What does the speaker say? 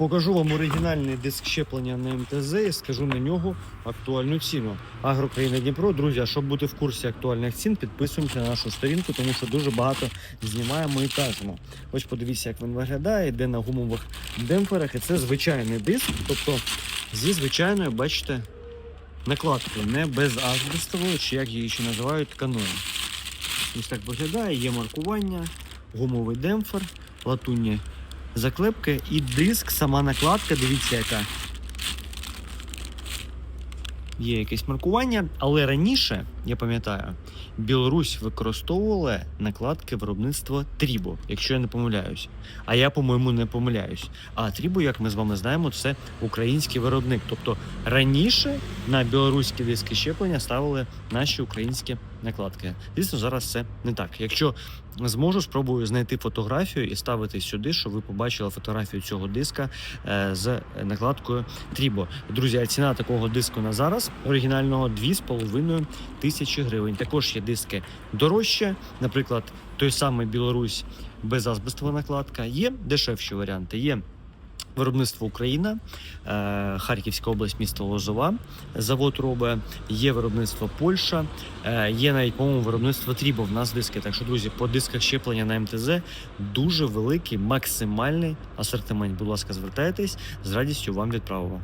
Покажу вам оригінальний диск щеплення на МТЗ і скажу на нього актуальну ціну. Агрокраїна Дніпро. Друзі, щоб бути в курсі актуальних цін, підписуємося на нашу сторінку, тому що дуже багато знімаємо і кажемо. Ось подивіться, як він виглядає, йде на гумових демпферах, і це звичайний диск, тобто зі звичайною, бачите, накладкою, не без азбестової, чи як її ще називають, тканою. Ось так виглядає, є маркування, гумовий демпфер, латунні заклепки і диск, сама накладка, дивіться яка. Є якесь маркування, але раніше, я пам'ятаю, Білорусь використовувала накладки виробництва Трібо, якщо я не помиляюсь. А я, по-моєму, не помиляюсь. А Трібо, як ми з вами знаємо, це український виробник. Тобто раніше на білоруські диски щеплення ставили наші українські накладки. Звісно, зараз це не так. Якщо зможу, спробую знайти фотографію і ставити сюди, щоб ви побачили фотографію цього диска е, з накладкою Трібо. Друзі, ціна такого диску на зараз оригінального 2,5 тисячі гривень. Також є диски дорожче, наприклад, той самий Білорусь без азбестова накладка. Є дешевші варіанти. Є Виробництво Україна, е, Харківська область, місто Лозова, завод робить, є виробництво Польща, е, є навіть по-моєму виробництво Трібо. В нас диски. Так що, друзі, по дисках щеплення на МТЗ дуже великий максимальний асортимент. Будь ласка, звертайтесь з радістю вам відправимо.